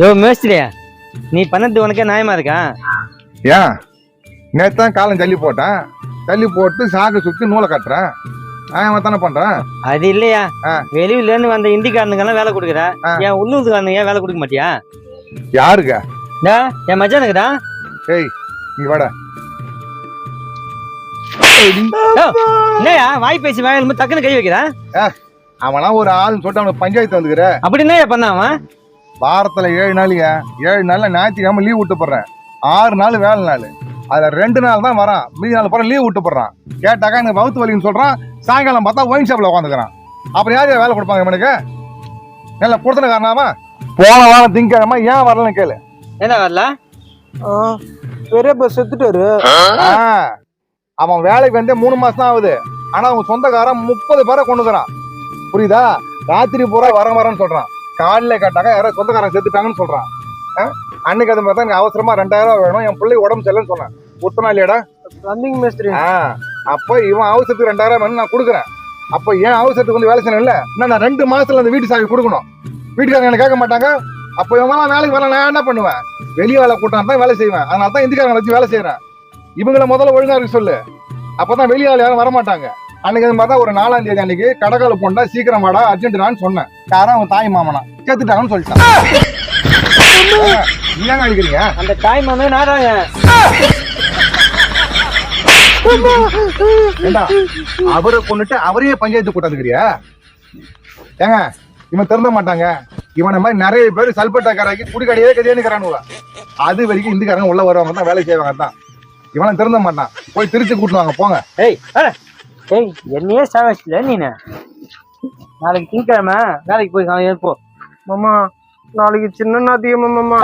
யோ மேஸ்திரியா நீ பண்ணது உனக்கே நியாயமா இருக்கா? ஏன் நேற்று தான் காலம் தள்ளி போட்டேன். தள்ளி போட்டு சாக்கு சுற்றி நூலை கட்டுறேன். நான் தானே பண்ணுறேன் அது இல்லையா? ஆ. வெளியூர்ல இருந்து வந்த இந்திக்காரனுங்கெல்லாம் வேலை கொடுக்குற. என் உள்ளூர்காரனுங்க ஏன் வேலை கொடுக்க மாட்டியா? யாருங்க? டா என் மச்சானுக்குடா ஏய் நீ வாடா. யோ, என்னய்யா வாய் பேசி வாயில் டக்குன்னு கை வைக்கிறா? அவனா ஒரு ஆள்னு சொல்லிட்டு அவனுக்கு பஞ்சாயத்து வந்துக்கிற அப்படி என்ன பண்ண அவன்? வாரத்தில் ஏழு நாளுங்க ஏழு நாளில் ஞாயிற்றுக்கிழமை லீவ் விட்டு போடுறேன். ஆறு நாள் வேலை நாள். அதில் ரெண்டு நாள் தான் வரான். மீதி நாள் போகிற லீவ் விட்டு போடுறான். கேட்டாக்கா எனக்கு வவுத்து வலின்னு சொல்கிறான் சாயங்காலம் பார்த்தா ஒயின் ஷாப்பில் உட்காந்துக்கிறான் அப்புறம் யார் யார் வேலை கொடுப்பாங்க இவனுக்கு? நல்ல கொடுத்தன காரணமா போன வாரம் திங்கக்கிழமை ஏன் வரலன்னு கேளு. என்ன வரல? பெரியப்பா செத்துட்டாரு ஆ, அவன் வேலைக்கு வந்து மூணு மாசம் தான் ஆகுது. ஆனா அவன் சொந்தக்காரன் முப்பது பேரை கொண்டுக்கிறான். புரியுதா? ராத்திரி பூரா வர வரேன்னு சொல்றான். காலையில கேட்டாக்கா யாரோ சொந்தக்காரன் செத்துட்டாங்கன்னு சொல்றான். ஆ? அன்னைக்கு அது மாதிரி தான் எனக்கு அவசரமா ரெண்டாயிரம் வேணும். என் பிள்ளை உடம்பு சரியில்லைன்னு சொன்னேன். கொடுத்தனா இல்லையாடா? பிளம்பிங் மேஸ்திரி ஆ, அப்ப இவன் அவசரத்துக்கு ரெண்டாயிரம் வேணும் நான் கொடுக்குறேன். அப்ப ஏன் அவசரத்துக்கு வந்து வேலை செய்யணும் இல்ல இன்னும் நான் ரெண்டு மாசத்துல அந்த வீட்டு சாவி கொடுக்கணும். வீட்டுக்காரங்க என்ன கேட்க மாட்டாங்க. அப்ப இவன் வேலைக்கு வர நான் என்ன பண்ணுவேன்? வெளிய வேலை கூட்டம் தான் வேலை செய்வேன். அதனால தான் இந்திக்காரங்க வச்சு வேலை செய்யறேன் இவங்கள முதல்ல ஒழுங்கா இருக்க சொல்லு. அப்பதான் வெளிய ஆள் யாரும் வரமாட்டாங்க. அன்னைக்கு அது மாதிரி தான் ஒரு நாலாம் தேதி அன்னைக்கு கடகால போண்டா சீக்கிரம் வாடா அர்ஜென்ட் சொன்னேன். யாரும் அவன் தாய் மாமனா. செத்துட்டாங்கன்னு சொல்லிட்டான். நீங்க அடிக்கிறீங்க? அந்த தாய் மாமே நாடாங்க அவரை கொண்டுட்டு அவரையே பஞ்சாயத்து கூட்டாந்துக்கிறியா ஏங்க இவன் திருந்த மாட்டாங்க. இவனை மாதிரி நிறைய பேர் சல்பட்டாக்காராக்கி குடிக்கடையே கதையானுக்கிறானுவ அது வரைக்கும் இந்துக்காரங்க உள்ள வருவாங்க தான் வேலை செய்வாங்க தான் இவனை திருந்த மாட்டான். போய் திருச்சி கூட்டுவாங்க போங்க. ஏய் அட. ஏய் என்னையே சாவச்சில நீனு நாளைக்கு திங்கக்கிழமை வேலைக்கு போய் காலையில போ மாமா நாளைக்கு சின்ன நாத்தியமா மாமா